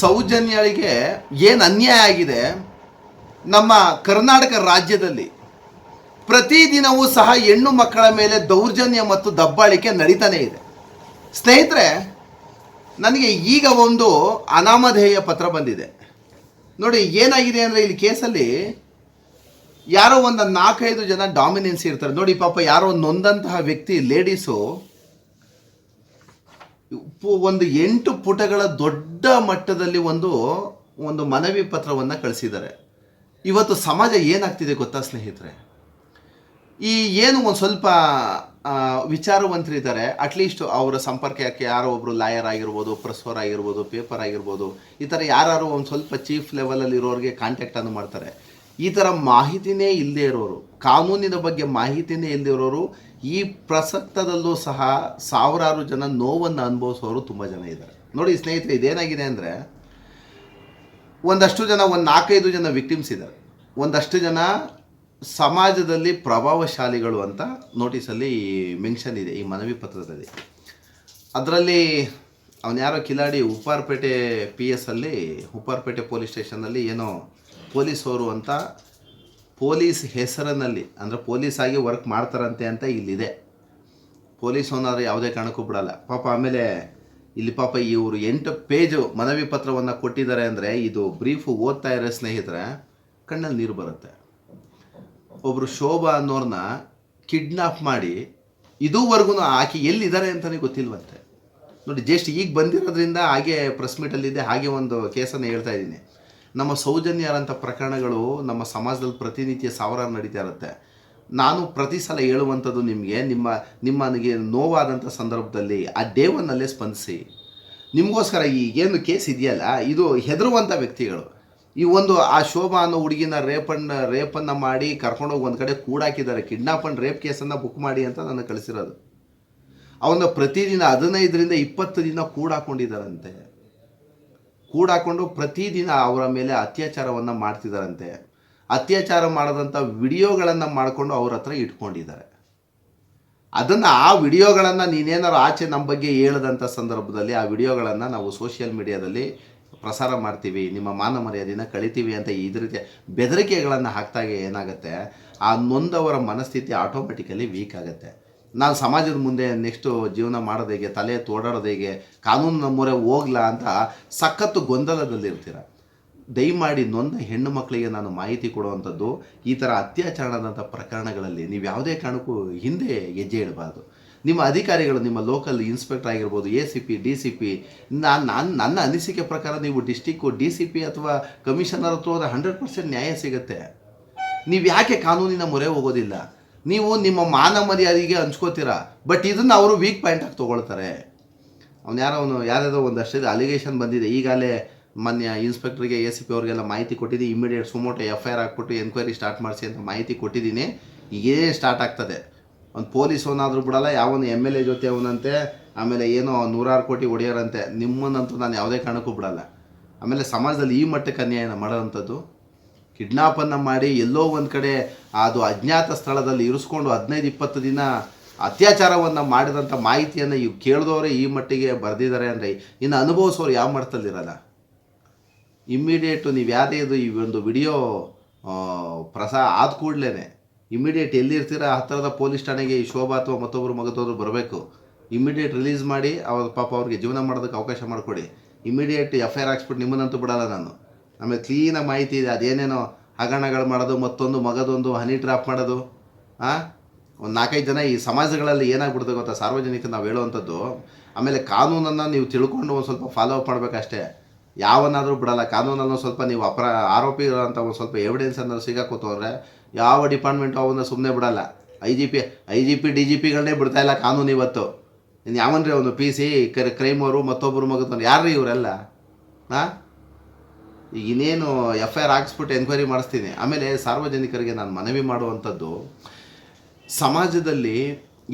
ಸೌಜನ್ಯರಿಗೆ ಏನು ಅನ್ಯಾಯ ಆಗಿದೆ? ನಮ್ಮ ಕರ್ನಾಟಕ ರಾಜ್ಯದಲ್ಲಿ ಪ್ರತಿದಿನವೂ ಸಹ ಹೆಣ್ಣು ಮಕ್ಕಳ ಮೇಲೆ ದೌರ್ಜನ್ಯ ಮತ್ತು ದಬ್ಬಾಳಿಕೆ ನಡೀತಾನೆ ಇದೆ. ಸ್ನೇಹಿತರೆ, ನನಗೆ ಈಗ ಒಂದು ಅನಾಮಧೇಯ ಪತ್ರ ಬಂದಿದೆ. ನೋಡಿ, ಏನಾಗಿದೆ ಅಂದರೆ ಇಲ್ಲಿ ಕೇಸಲ್ಲಿ ಯಾರೋ ಒಂದು ನಾಲ್ಕೈದು ಜನ ಡಾಮಿನೆನ್ಸ್ ಇರ್ತಾರೆ. ನೋಡಿ ಪಾಪ, ಯಾರೋ ನೊಂದಂತಹ ವ್ಯಕ್ತಿ, ಲೇಡೀಸು ಒಂದು ಎಂಟು ಪುಟಗಳ ದೊಡ್ಡ ಮಟ್ಟದಲ್ಲಿ ಒಂದು ಒಂದು ಮನವಿ ಪತ್ರವನ್ನು ಕಳಿಸಿದ್ದಾರೆ. ಇವತ್ತು ಸಮಾಜ ಏನಾಗ್ತಿದೆ ಗೊತ್ತಾ ಸ್ನೇಹಿತರೆ? ಈ ಏನು ಒಂದು ಸ್ವಲ್ಪ ವಿಚಾರವಂತರಿದ್ದಾರೆ ಅಟ್ಲೀಸ್ಟ್ ಅವರ ಸಂಪರ್ಕಕ್ಕೆ ಯಾರೋ ಒಬ್ಬರು ಲಾಯರ್ ಆಗಿರ್ಬೋದು ಪ್ರೆಸ್ವರ್ ಆಗಿರ್ಬೋದು ಪೇಪರ್ ಆಗಿರ್ಬೋದು, ಈ ಥರ ಯಾರು ಒಂದು ಸ್ವಲ್ಪ ಚೀಫ್ ಲೆವೆಲಲ್ಲಿ ಇರೋರಿಗೆ ಕಾಂಟ್ಯಾಕ್ಟನ್ನು ಮಾಡ್ತಾರೆ. ಈ ಥರ ಮಾಹಿತಿನೇ ಇಲ್ಲದೆ ಇರೋರು, ಕಾನೂನಿನ ಬಗ್ಗೆ ಮಾಹಿತಿನೇ ಇಲ್ಲದೆ ಇರೋರು ಈ ಪ್ರಸಕ್ತದಲ್ಲೂ ಸಹ ಸಾವಿರಾರು ಜನ ನೋವನ್ನು ಅನುಭವಿಸೋರು ತುಂಬ ಜನ ಇದ್ದಾರೆ. ನೋಡಿ ಸ್ನೇಹಿತರೆ, ಇದೇನಾಗಿದೆ ಅಂದರೆ ಒಂದಷ್ಟು ಜನ, ಒಂದು ನಾಲ್ಕೈದು ಜನ ವಿಕ್ಟಿಮ್ಸ್ ಇದ್ದಾರೆ. ಒಂದಷ್ಟು ಜನ ಸಮಾಜದಲ್ಲಿ ಪ್ರಭಾವಶಾಲಿಗಳು ಅಂತ ನೋಟಿಸಲ್ಲಿ ಮೆನ್ಷನ್ ಇದೆ, ಈ ಮನವಿ ಪತ್ರದಲ್ಲಿ. ಅದರಲ್ಲಿ ಅವನು ಯಾರೋ ಕಿಲಾಡಿ ಉಪ್ಪಾರ್ಪೇಟೆ ಪಿ ಎಸ್ ಅಲ್ಲಿ, ಉಪ್ಪಾರ್ಪೇಟೆ ಪೊಲೀಸ್ ಸ್ಟೇಷನಲ್ಲಿ ಏನೋ ಪೊಲೀಸವರು ಅಂತ ಪೊಲೀಸ್ ಹೆಸರಿನಲ್ಲಿ, ಅಂದರೆ ಪೊಲೀಸ್ ಆಗಿ ವರ್ಕ್ ಮಾಡ್ತಾರಂತೆ ಅಂತ ಇಲ್ಲಿದೆ. ಪೊಲೀಸ್ ಓನರ್ ಯಾವುದೇ ಕಾರಣಕ್ಕೂ ಬಿಡಲ್ಲ. ಪಾಪ ಆಮೇಲೆ ಇಲ್ಲಿ ಪಾಪ ಇವರು ಎಂಟು ಪೇಜು ಮನವಿ ಪತ್ರವನ್ನು ಕೊಟ್ಟಿದ್ದಾರೆ ಅಂದರೆ ಇದು ಬ್ರೀಫು ಓದ್ತಾ ಇರೋ ಸ್ನೇಹಿತರೆ, ಕಣ್ಣಲ್ಲಿ ನೀರು ಬರುತ್ತೆ. ಒಬ್ಬರು ಶೋಭಾ ಅನ್ನೋರನ್ನ ಕಿಡ್ನಾಪ್ ಮಾಡಿ ಇದುವರೆಗೂ ಆಕೆ ಎಲ್ಲಿದ್ದಾರೆ ಅಂತಲೇ ಗೊತ್ತಿಲ್ವಂತೆ. ನೋಡಿ ಜಸ್ಟ್ ಈಗ ಬಂದಿರೋದ್ರಿಂದ ಹಾಗೆ ಪ್ರೆಸ್ ಮೀಟಲ್ಲಿದ್ದೆ ಹಾಗೆ ಒಂದು ಕೇಸನ್ನು ಹೇಳ್ತಾ ಇದ್ದೀನಿ. ನಮ್ಮ ಸೌಜನ್ಯರಂಥ ಪ್ರಕರಣಗಳು ನಮ್ಮ ಸಮಾಜದಲ್ಲಿ ಪ್ರತಿನಿತ್ಯ ಸಾವಿರಾರು ನಡೀತಾ ಇರುತ್ತೆ. ನಾನು ಪ್ರತಿ ಸಲ ಹೇಳುವಂಥದ್ದು ನಿಮಗೆ, ನಿಮ್ಮ, ನಿಮ್ಮನಿಗೆ ನೋವಾದಂಥ ಸಂದರ್ಭದಲ್ಲಿ ಆ ದೇವನಲ್ಲೇ ಸ್ಪಂದಿಸಿ. ನಿಮಗೋಸ್ಕರ ಈ ಏನು ಕೇಸ್ ಇದೆಯಲ್ಲ, ಇದು ಹೆದರುವಂಥ ವ್ಯಕ್ತಿಗಳು. ಈ ಒಂದು ಆ ಶೋಭಾ ಅನ್ನೋ ಹುಡುಗಿನ ರೇಪನ್ನ, ರೇಪನ್ನು ಮಾಡಿ ಕರ್ಕೊಂಡೋಗಿ ಒಂದು ಕಡೆ ಕೂಡಾಕಿದ್ದಾರೆ. ಕಿಡ್ನಾಪ್ ಅಂಡ್ ರೇಪ್ ಕೇಸನ್ನು ಬುಕ್ ಮಾಡಿ ಅಂತ ನನಗೆ ಕಳಿಸಿರೋದು. ಅವನ ಪ್ರತಿದಿನ ಹದಿನೈದರಿಂದ ಇಪ್ಪತ್ತು ದಿನ ಕೂಡಾಕೊಂಡಿದ್ದಾರಂತೆ. ಕೂಡಾಕೊಂಡು ಪ್ರತಿದಿನ ಅವರ ಮೇಲೆ ಅತ್ಯಾಚಾರವನ್ನು ಮಾಡ್ತಿದ್ದಾರಂತೆ ಅತ್ಯಾಚಾರ ಮಾಡಿದಂಥ ವಿಡಿಯೋಗಳನ್ನು ಮಾಡಿಕೊಂಡು ಅವ್ರ ಹತ್ರ ಇಟ್ಕೊಂಡಿದ್ದಾರೆ. ಅದನ್ನು ಆ ವಿಡಿಯೋಗಳನ್ನು ನೀನೇನಾರು ಆಚೆ ನಮ್ಮ ಬಗ್ಗೆ ಹೇಳದಂಥ ಸಂದರ್ಭದಲ್ಲಿ ಆ ವಿಡಿಯೋಗಳನ್ನು ನಾವು ಸೋಷಿಯಲ್ ಮೀಡಿಯಾದಲ್ಲಿ ಪ್ರಸಾರ ಮಾಡ್ತೀವಿ, ನಿಮ್ಮ ಮಾನ ಮರ್ಯಾದಿನ ಕಳಿತೀವಿ ಅಂತ ಇದ್ರ ರೀತಿಯ ಬೆದರಿಕೆಗಳನ್ನು ಹಾಕ್ತಾಗೆ ಏನಾಗುತ್ತೆ, ಆ ನೊಂದವರ ಮನಸ್ಥಿತಿ ಆಟೋಮೆಟಿಕಲಿ ವೀಕ್ ಆಗುತ್ತೆ. ನಾನು ಸಮಾಜದ ಮುಂದೆ ನೆಕ್ಸ್ಟು ಜೀವನ ಮಾಡೋದು ಹೇಗೆ, ತಲೆ ತೋಡಾಡೋದು ಹೇಗೆ, ಕಾನೂನು ಮೊರೆ ಹೋಗ್ಲಾ ಅಂತ ಸಖತ್ತು ಗೊಂದಲದಲ್ಲಿರ್ತೀರ ದಯಮಾಡಿ ನೊಂದ ಹೆಣ್ಣು ಮಕ್ಕಳಿಗೆ ನಾನು ಮಾಹಿತಿ ಕೊಡುವಂಥದ್ದು, ಈ ಥರ ಅತ್ಯಾಚಾರದಂಥ ಪ್ರಕರಣಗಳಲ್ಲಿ ನೀವು ಯಾವುದೇ ಕಾರಣಕ್ಕೂ ಹಿಂದೆ ಹೆಜ್ಜೆ ಇಡಬಾರ್ದು. ನಿಮ್ಮ ಅಧಿಕಾರಿಗಳು, ನಿಮ್ಮ ಲೋಕಲ್ ಇನ್ಸ್ಪೆಕ್ಟರ್ ಆಗಿರ್ಬೋದು A C P D C P ನಾನು ನಾನು, ನನ್ನ ಅನಿಸಿಕೆ ಪ್ರಕಾರ ನೀವು ಡಿಸ್ಟಿಕ್ಕು ಡಿ ಸಿ ಪಿ ಅಥವಾ ಕಮಿಷನರ್ ಹತ್ರ ಹೋದ್ರೆ ಹಂಡ್ರೆಡ್ ಪರ್ಸೆಂಟ್ ನ್ಯಾಯ ಸಿಗುತ್ತೆ. ನೀವು ಯಾಕೆ ಕಾನೂನಿನ ಮೊರೆ ಹೋಗೋದಿಲ್ಲ? ನೀವು ನಿಮ್ಮ ಮಾನ ಮರ್ಯಾದೆಗೆ ಹಂಚ್ಕೋತೀರಾ? ಬಟ್ ಇದನ್ನು ಅವರು ವೀಕ್ ಪಾಯಿಂಟ್ ಆಗಿ ತೊಗೊಳ್ತಾರೆ. ಅವ್ನು ಯಾರೋ ಅವನು ಯಾರ್ಯಾರೋ ಒಂದಷ್ಟು ಅಲಿಗೇಷನ್ ಬಂದಿದೆ. ಈಗಾಗಲೇ ಮೊನ್ನೆ ಇನ್ಸ್ಪೆಕ್ಟ್ರಿಗೆ ಎ ಸಿ ಪಿ ಅವ್ರಿಗೆಲ್ಲ ಮಾಹಿತಿ ಕೊಟ್ಟಿದ್ದೀನಿ. Immediate suo motu F I R ಹಾಕ್ಬಿಟ್ಟು ಎನ್ಕ್ವೈರಿ ಸ್ಟಾರ್ಟ್ ಮಾಡಿಸಿ ಅಂತ ಮಾಹಿತಿ ಕೊಟ್ಟಿದ್ದೀನಿ. ಈಗೇ ಸ್ಟಾರ್ಟ್ ಆಗ್ತದೆ? ಒಂದು ಪೊಲೀಸ್ ಅವನಾದರೂ ಬಿಡಲ್ಲ, ಯಾವನು ಎಂ ಎಲ್ ಎ ಜೊತೆ ಅವನಂತೆ, ಆಮೇಲೆ ಏನೋ ನೂರಾರು ಕೋಟಿ ಒಡೆಯೋರಂತೆ. ನಿಮ್ಮನ್ನಂತೂ ನಾನು ಯಾವುದೇ ಕಾರಣಕ್ಕೂ ಬಿಡಲ್ಲ. ಆಮೇಲೆ ಸಮಾಜದಲ್ಲಿ ಈ ಮಟ್ಟಕ್ಕೆ ಅನ್ಯಾಯನ ಮಾಡೋವಂಥದ್ದು ಕಿಡ್ನಾಪನ್ನು ಮಾಡಿ ಎಲ್ಲೋ ಒಂದು ಕಡೆ ಅದು ಅಜ್ಞಾತ ಸ್ಥಳದಲ್ಲಿ ಇರಿಸ್ಕೊಂಡು ಹದಿನೈದು, ಇಪ್ಪತ್ತು ದಿನ ಅತ್ಯಾಚಾರವನ್ನು ಮಾಡಿದಂಥ ಮಾಹಿತಿಯನ್ನು ಇವು ಕೇಳಿದವರೇ ಈ ಮಟ್ಟಿಗೆ ಬರೆದಿದ್ದಾರೆ ಅಂದರೆ ಇನ್ನು ಅನುಭವಿಸೋರು ಯಾವ ಮಟ್ಟದಲ್ಲಿರಲ್ಲ ಇಮ್ಮಿಡಿಯೇಟು ನೀವು ಯಾವುದೇ ಇದು ಈ ಒಂದು ವಿಡಿಯೋ ಪ್ರಸಾ ಆದ ಕೂಡಲೇ ಇಮ್ಮಿಡಿಯೇಟ್ ಎಲ್ಲಿರ್ತೀರ? ಹತ್ತಿರದ ಪೊಲೀಸ್ ಠಾಣೆಗೆ ಈ ಶೋಭಾ ಅಥವಾ ಮತ್ತೊಬ್ಬರು ಮಗದವರು ಬರಬೇಕು. ಇಮ್ಮಿಡಿಯೇಟ್ ರಿಲೀಸ್ ಮಾಡಿ ಅವ್ರ ಪಾಪ ಅವ್ರಿಗೆ ಜೀವನ ಮಾಡೋದಕ್ಕೆ ಅವಕಾಶ ಮಾಡಿಕೊಡಿ. ಇಮ್ಮಿಡಿಯೇಟ್ ಎಫ್ ಐ ಆರ್ ಹಾಕ್ಸ್ಬಿಟ್ಟು ನಿಮ್ಮನ್ನಂತೂ ಬಿಡಲ್ಲ ನಾನು. ಆಮೇಲೆ ಕ್ಲೀನಾಗಿ ಮಾಹಿತಿ ಇದೆ. ಅದೇನೇನೋ ಹಗರಣಗಳು ಮಾಡೋದು, ಮತ್ತೊಂದು ಮಗದೊಂದು ಹನಿ ಡ್ರಾಪ್ ಮಾಡೋದು ಹಾಂ ಒಂದು ನಾಲ್ಕೈದು ಜನ ಈ ಸಮಾಜಗಳಲ್ಲಿ ಏನಾಗ್ಬಿಡ್ತದೆ ಗೊತ್ತಾ? ಸಾರ್ವಜನಿಕ ನಾವು ಹೇಳುವಂಥದ್ದು, ಆಮೇಲೆ ಕಾನೂನನ್ನು ನೀವು ತಿಳ್ಕೊಂಡು ಒಂದು ಸ್ವಲ್ಪ ಫಾಲೋ ಅಪ್ ಮಾಡಬೇಕಷ್ಟೇ. ಯಾವನಾದರೂ ಬಿಡಲ್ಲ. ಕಾನೂನಲ್ಲೂ ಸ್ವಲ್ಪ ನೀವು ಅಪರ, ಆರೋಪಿ ಇರೋಂಥ ಒಂದು ಸ್ವಲ್ಪ ಎವಿಡೆನ್ಸ್ ಅನ್ನೋದು ಸಿಗಾಕೋತು ಅಂದರೆ ಯಾವ ಡಿಪಾರ್ಟ್ಮೆಂಟು ಅವನ್ನ ಸುಮ್ಮನೆ ಬಿಡಲ್ಲ. I G P, I G P, D G ಪಿಗಳನ್ನೇ ಬಿಡ್ತಾ ಇಲ್ಲ ಕಾನೂನು ಇವತ್ತು. ಇನ್ನು ಯಾವನ್ರಿ ಅವನು ಪಿ ಸಿ ಕ್ರೈಮ್ ಅವರು ಮತ್ತೊಬ್ಬರು ಮಗದವನು? ಯಾರ್ರೀ ಇವರೆಲ್ಲ? ಹಾಂ ಇನ್ನೇನು ಎಫ್ ಐ ಆರ್ ಹಾಕ್ಸ್ಬಿಟ್ಟು ಎನ್ಕ್ವೈರಿ ಮಾಡಿಸ್ತೀನಿ. ಆಮೇಲೆ ಸಾರ್ವಜನಿಕರಿಗೆ ನಾನು ಮನವಿ ಮಾಡುವಂಥದ್ದು, ಸಮಾಜದಲ್ಲಿ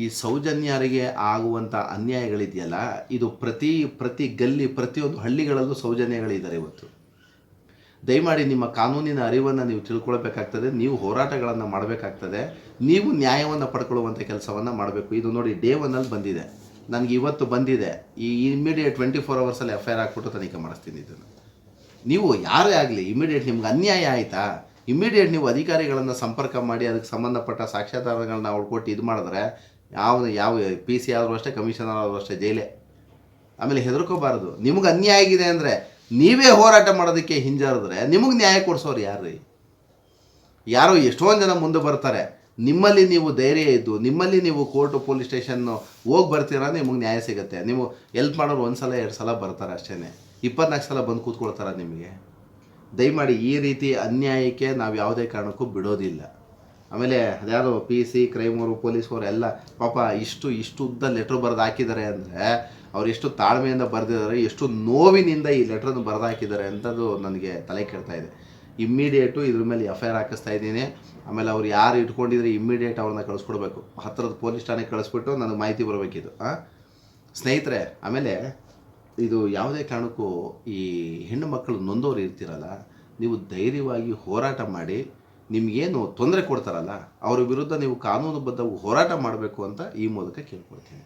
ಈ ಸೌಜನ್ಯರಿಗೆ ಆಗುವಂಥ ಅನ್ಯಾಯಗಳಿದೆಯಲ್ಲ, ಇದು ಪ್ರತಿ ಪ್ರತಿ ಗಲ್ಲಿ, ಪ್ರತಿಯೊಂದು ಹಳ್ಳಿಗಳಲ್ಲೂ ಸೌಜನ್ಯಗಳಿದ್ದಾರೆ ಇವತ್ತು. ದಯಮಾಡಿ ನಿಮ್ಮ ಕಾನೂನಿನ ಅರಿವನ್ನು ನೀವು ತಿಳ್ಕೊಳ್ಬೇಕಾಗ್ತದೆ, ನೀವು ಹೋರಾಟಗಳನ್ನು ಮಾಡಬೇಕಾಗ್ತದೆ, ನೀವು ನ್ಯಾಯವನ್ನು ಪಡ್ಕೊಳ್ಳುವಂಥ ಕೆಲಸವನ್ನು ಮಾಡಬೇಕು. ಇದು ನೋಡಿ ಡೇ ಒನ್ನಲ್ಲಿ ಬಂದಿದೆ. ನನಗೆ ಇವತ್ತು ಬಂದಿದೆ. ಈ ಇಮಿಡಿಯೇಟ್ ಟ್ವೆಂಟಿ ಫೋರ್ ಅವರ್ಸಲ್ಲಿ ಎಫ್ ಐ ಆರ್ ಹಾಕ್ಬಿಟ್ಟು ತನಿಖೆ ಮಾಡಿಸ್ತೀನಿ ಇದನ್ನು. ನೀವು ಯಾರೇ ಆಗಲಿ ಇಮಿಡಿಯೇಟ್ ನಿಮ್ಗೆ ಅನ್ಯಾಯ ಆಯಿತಾ? ಇಮಿಡಿಯೇಟ್ ನೀವು ಅಧಿಕಾರಿಗಳನ್ನು ಸಂಪರ್ಕ ಮಾಡಿ, ಅದಕ್ಕೆ ಸಂಬಂಧಪಟ್ಟ ಸಾಕ್ಷ್ಯಾಧಾರಗಳನ್ನ ಅವ್ರು ಕೊಟ್ಟು ಇದು ಮಾಡಿದ್ರೆ ಯಾವ ಯಾವ ಪಿ ಸಿ ಆದರೂ ಅಷ್ಟೇ ಕಮಿಷನರ್ ಆದರೂ ಅಷ್ಟೇ ಜೈಲೆ. ಆಮೇಲೆ ಹೆದರ್ಕೋಬಾರ್ದು. ನಿಮ್ಗೆ ಅನ್ಯಾಯ ಆಗಿದೆ ಅಂದರೆ ನೀವೇ ಹೋರಾಟ ಮಾಡೋದಕ್ಕೆ ಹಿಂಜರಿದ್ರೆ ನಿಮಗೆ ನ್ಯಾಯ ಕೊಡಿಸೋರು ಯಾರು ಯಾರೋ ಎಷ್ಟೊಂದು ಜನ ಮುಂದೆ ಬರ್ತಾರೆ. ನಿಮ್ಮಲ್ಲಿ ನೀವು ಧೈರ್ಯ ಇದ್ದು, ನಿಮ್ಮಲ್ಲಿ ನೀವು ಕೋರ್ಟು, ಪೊಲೀಸ್ ಸ್ಟೇಷನ್ನು ಹೋಗಿ ಬರ್ತೀರಾ, ನಿಮಗೆ ನ್ಯಾಯ ಸಿಗುತ್ತೆ. ನೀವು ಎಲ್ಪ್ ಮಾಡೋರು ಒಂದು ಸಲ ಎರಡು ಸಲ ಬರ್ತಾರೆ ಅಷ್ಟೇ ಇಪ್ಪತ್ನಾಲ್ಕು ಸಲ ಬಂದು ಕೂತ್ಕೊಳ್ತಾರ ನಿಮಗೆ? ದಯಮಾಡಿ ಈ ರೀತಿ ಅನ್ಯಾಯಕ್ಕೆ ನಾವು ಯಾವುದೇ ಕಾರಣಕ್ಕೂ ಬಿಡೋದಿಲ್ಲ. ಆಮೇಲೆ ಅದ್ಯಾರೋ ಪಿ ಸಿ ಕ್ರೈಮವರು ಪೊಲೀಸವರು ಎಲ್ಲ ಪಾಪ ಇಷ್ಟು ಇಷ್ಟು ಉದ್ದ ಲೆಟ್ರ್ ಬರೆದು ಹಾಕಿದ್ದಾರೆ ಅಂದರೆ ಅವ್ರು ಎಷ್ಟು ತಾಳ್ಮೆಯಿಂದ ಬರೆದಿದ್ದಾರೆ, ಎಷ್ಟು ನೋವಿನಿಂದ ಈ ಲೆಟ್ರನ್ನು ಬರೆದು ಹಾಕಿದ್ದಾರೆ ಅಂತದ್ದು ನನಗೆ ತಲೆ ಕೆಡ್ತಾ ಇದೆ. ಇಮ್ಮಿಡಿಯೇಟು ಇದ್ರ ಮೇಲೆ ಎಫ್ ಐ ಆರ್ ಹಾಕಿಸ್ತಾ ಇದ್ದೀನಿ. ಆಮೇಲೆ ಅವ್ರು ಯಾರು ಇಟ್ಕೊಂಡಿದ್ರೆ ಇಮ್ಮಿಡಿಯೇಟ್ ಅವ್ರನ್ನ ಕಳಿಸ್ಕೊಡ್ಬೇಕು. ಹತ್ತಿರದ ಪೊಲೀಸ್ ಠಾಣೆಗೆ ಕಳಿಸ್ಬಿಟ್ಟು ನನಗೆ ಮಾಹಿತಿ ಬರಬೇಕಿದು ಹಾಂ ಸ್ನೇಹಿತರೆ, ಆಮೇಲೆ ಇದು ಯಾವುದೇ ಕಾರಣಕ್ಕೂ ಈ ಹೆಣ್ಣು ಮಕ್ಕಳು ನೊಂದೋರು ಇರ್ತಿರಲ್ಲ, ನೀವು ಧೈರ್ಯವಾಗಿ ಹೋರಾಟ ಮಾಡಿ, ನಿಮಗೇನು ತೊಂದರೆ ಕೊಡ್ತಾರಲ್ಲ, ಅವ್ರ ವಿರುದ್ಧ ನೀವು ಕಾನೂನುಬದ್ಧ ಹೋರಾಟ ಮಾಡಬೇಕು ಅಂತ ಈ ಮೂಲಕ ಕೇಳ್ಕೊಳ್ತೀನಿ.